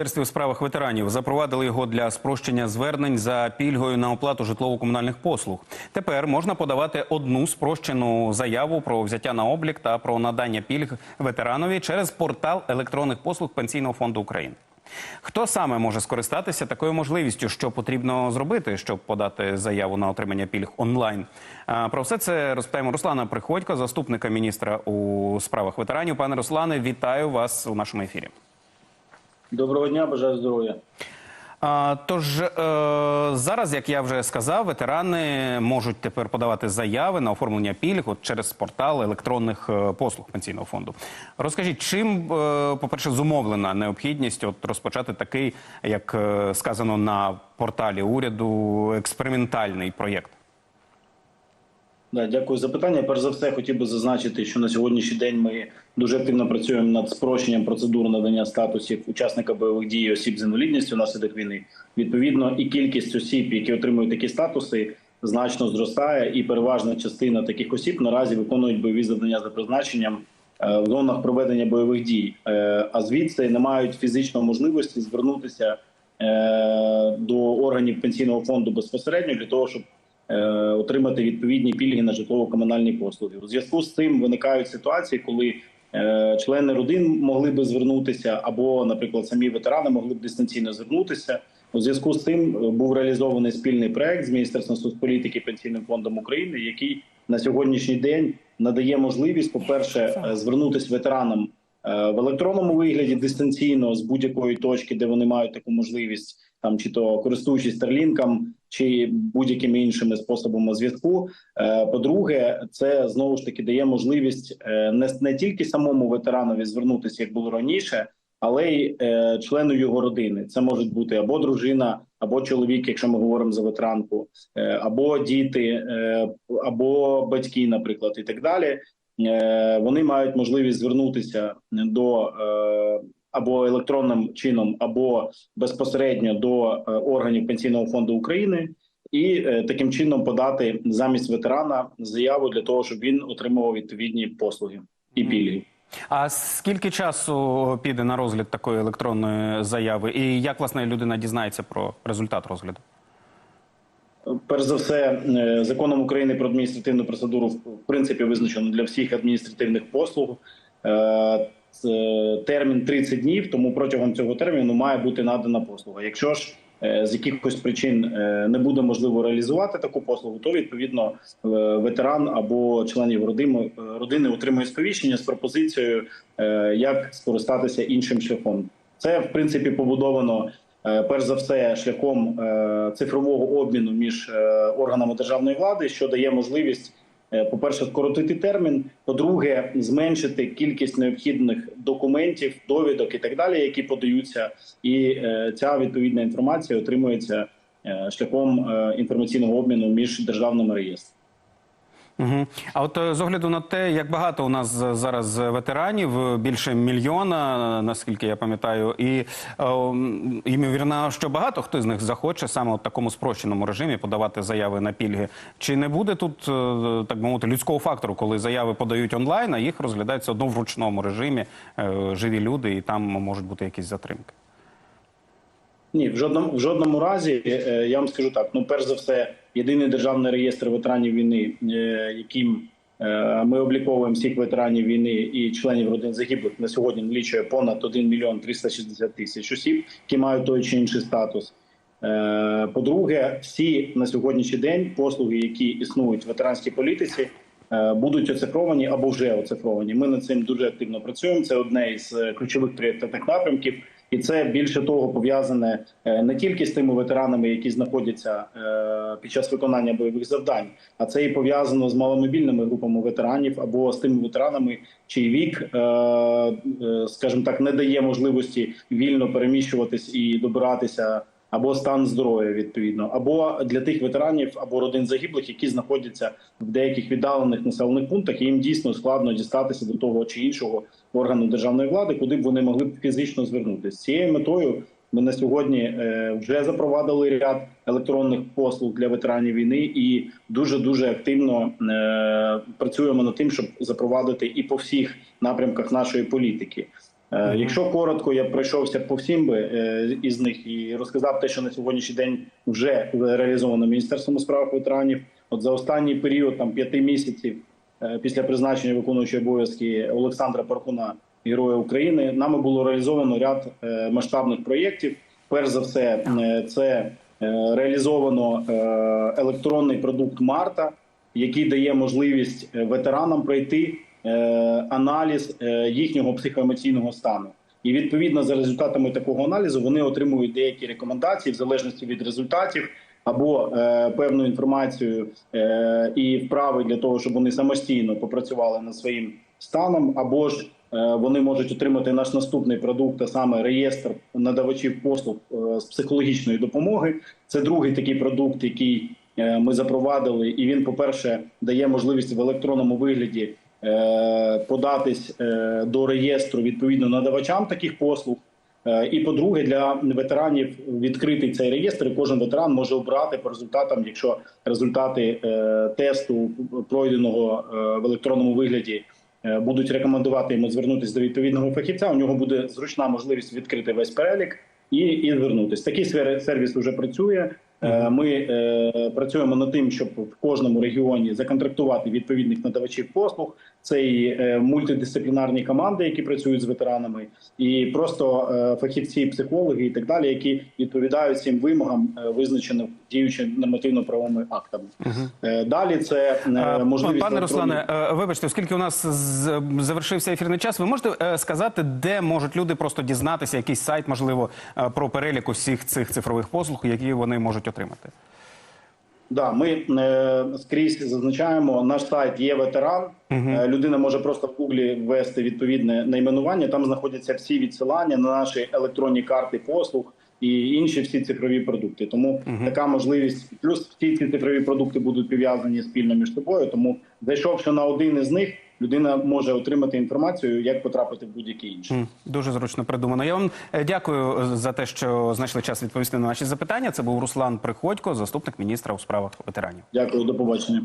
Міністерстві у справах ветеранів запровадили його для спрощення звернень за пільгою на оплату житлово-комунальних послуг. Тепер можна подавати одну спрощену заяву про взяття на облік та про надання пільг ветеранові через портал електронних послуг Пенсійного фонду України. Хто саме може скористатися такою можливістю? Що потрібно зробити, щоб подати заяву на отримання пільг онлайн? Про все це розпитаємо Руслана Приходько, заступника міністра у справах ветеранів. Пане Руслане, вітаю вас у нашому ефірі. Доброго дня, бажаю здоров'я. Тож е, зараз, як я вже сказав, ветерани можуть тепер подавати заяви на оформлення пільг через портал електронних е, послуг пенсійного фонду. Розкажіть, чим, е, по-перше, зумовлена необхідність от розпочати такий, як сказано на порталі уряду, експериментальний проєкт? Да, дякую за питання. Перш за все, хотів би зазначити, що на сьогоднішній день ми дуже активно працюємо над спрощенням процедур надання статусів учасника бойових дій осіб з інвалідністю внаслідок війни. Відповідно, і кількість осіб, які отримують такі статуси, значно зростає, і переважна частина таких осіб наразі виконують бойові завдання за призначенням е, в зонах проведення бойових дій, Е, а звідси не мають фізичної можливості звернутися е, до органів пенсійного фонду безпосередньо для того, щоб отримати відповідні пільги на житлово-комунальні послуги. У зв'язку з цим виникають ситуації, коли е, члени родин могли би звернутися, або, наприклад, самі ветерани могли б дистанційно звернутися. У зв'язку з цим е, був реалізований спільний проект з міністерством соцполітики пенсійним фондом України, який на сьогоднішній день надає можливість, по перше, звернутися ветеранам е, в електронному вигляді дистанційно з будь-якої точки, де вони мають таку можливість, там чи то користуючись старлінком, чи будь-якими іншими способами зв'язку. Е, По-друге, це знову ж таки дає можливість е, не, не тільки самому ветеранові звернутися, як було раніше, але й е, члену його родини. Це можуть бути або дружина, або чоловік, якщо ми говоримо за ветеранку, або діти, або батьки, наприклад, і так далі. Вони мають можливість звернутися до або електронним чином, або безпосередньо до е, органів пенсійного фонду України, і е, таким чином подати замість ветерана заяву для того, щоб він отримував відповідні послуги і пільги. А скільки часу піде на розгляд такої електронної заяви? І як власне людина дізнається про результат розгляду? Перш за все, е, законом України про адміністративну процедуру в принципі визначено для всіх адміністративних послуг термін 30 днів. Тому протягом цього терміну має бути надана послуга. Якщо ж е, з якихось причин е, не буде можливо реалізувати таку послугу, то відповідно е, ветеран або членів родини, родини отримує сповіщення з пропозицією, е, як скористатися іншим шляхом. Це в принципі побудовано е, перш за все шляхом е, цифрового обміну між е, органами державної влади, що дає можливість, е, по-перше, скоротити термін, по-друге, зменшити кількість необхідних документів, довідок і так далі, які подаються, і е, ця відповідна інформація отримується е, шляхом е, інформаційного обміну між державними реєстрами. Угу. А от е, з огляду на те, як багато у нас зараз ветеранів, е, більше мільйона, е, наскільки я пам'ятаю, і ймовірно, що багато хто з них захоче саме в такому спрощеному режимі подавати заяви на пільги. Чи не буде тут, так би мовити, людського фактору, коли заяви подають онлайн, а їх розглядають одно в ручному режимі живі люди, і там можуть бути якісь затримки? Ні, в жодному в жодному разі я вам скажу так: ну, перш за все, єдиний державний реєстр ветеранів війни, е, яким е, ми обліковуємо всіх ветеранів війни і членів родин загиблих на сьогодні налічує понад 1 мільйон 360 тисяч осіб, які мають той чи інший статус. Е, По-друге, всі на сьогоднішній день послуги, які існують в ветеранській політиці, будуть оцифровані або вже оцифровані. Ми над цим дуже активно працюємо. Це одне із ключових пріоритетних напрямків. І це більше того пов'язане е, не тільки з тими ветеранами, які знаходяться е, під час виконання бойових завдань, а це і пов'язано з маломобільними групами ветеранів або з тими ветеранами, чий вік, е, скажімо так, не дає можливості вільно переміщуватись і добиратися. Або стан здоров'я відповідно, або для тих ветеранів або родин загиблих, які знаходяться в деяких віддалених населених пунктах, і їм дійсно складно дістатися до того чи іншого органу державної влади, куди б вони могли фізично звернутися. З цією метою ми на сьогодні е, вже запровадили ряд електронних послуг для ветеранів війни і дуже дуже активно е, працюємо над тим, щоб запровадити і по всіх напрямках нашої політики. Е, Якщо коротко, я пройшовся по всім би е, із них і розказав те, що на сьогоднішній день вже реалізовано Міністерством у справах ветеранів. От за останній період там п'яти місяців е, після призначення виконуючого обов'язки Олександра Паркуна, Героя України, нами було реалізовано ряд масштабних проєктів. Перш за все, це реалізовано електронний продукт Марта, який дає можливість ветеранам пройти аналіз е, їхнього психоемоційного стану. І відповідно за результатами такого аналізу вони отримують деякі рекомендації в залежності від результатів або е, певну інформацію е, і вправи для того, щоб вони самостійно попрацювали над своїм станом, або ж е, вони можуть отримати наш наступний продукт, а саме реєстр надавачів послуг е, з психологічної допомоги. Це другий такий продукт, який е, ми запровадили, і він, по-перше, дає можливість в електронному вигляді е, податись е, до реєстру відповідно надавачам таких послуг. Е, І по-друге, для ветеранів відкритий цей реєстр. і Кожен ветеран може обрати по результатам, якщо результати е, тесту пройденого е, в електронному вигляді е, будуть рекомендувати йому звернутися до відповідного фахівця. У нього буде зручна можливість відкрити весь перелік і, і звернутися. Такий сервіс вже працює. Е, Ми е, працюємо над тим, щоб в кожному регіоні законтрактувати відповідних надавачів послуг. Це і е, мультидисциплінарні команди, які працюють з ветеранами, і просто фахівці, психологи і так далі, які відповідають цим вимогам, визначеним діючими нормативно-правовими актами. Е, Далі це е, можливість Пане Руслане, е, вибачте, оскільки у нас завершився ефірний час, ви можете сказати, де можуть люди просто дізнатися, якийсь сайт, можливо, про перелік усіх цих цифрових послуг, які вони можуть отримати? Да, ми е, скрізь зазначаємо, наш сайт є ветеран. Е, людина може просто в гуглі ввести відповідне найменування. Там знаходяться всі відсилання на наші електронні карти послуг і інші всі цифрові продукти. Тому така можливість, плюс всі ці цифрові продукти будуть пов'язані спільно між собою. Тому зайшовши на один із них, людина може отримати інформацію, як потрапити в будь-який інший. Дуже зручно придумано. Я вам е, дякую е, за те, що знайшли час відповісти на наші запитання. Це був Руслан Приходько, заступник міністра у справах ветеранів. Дякую, до побачення.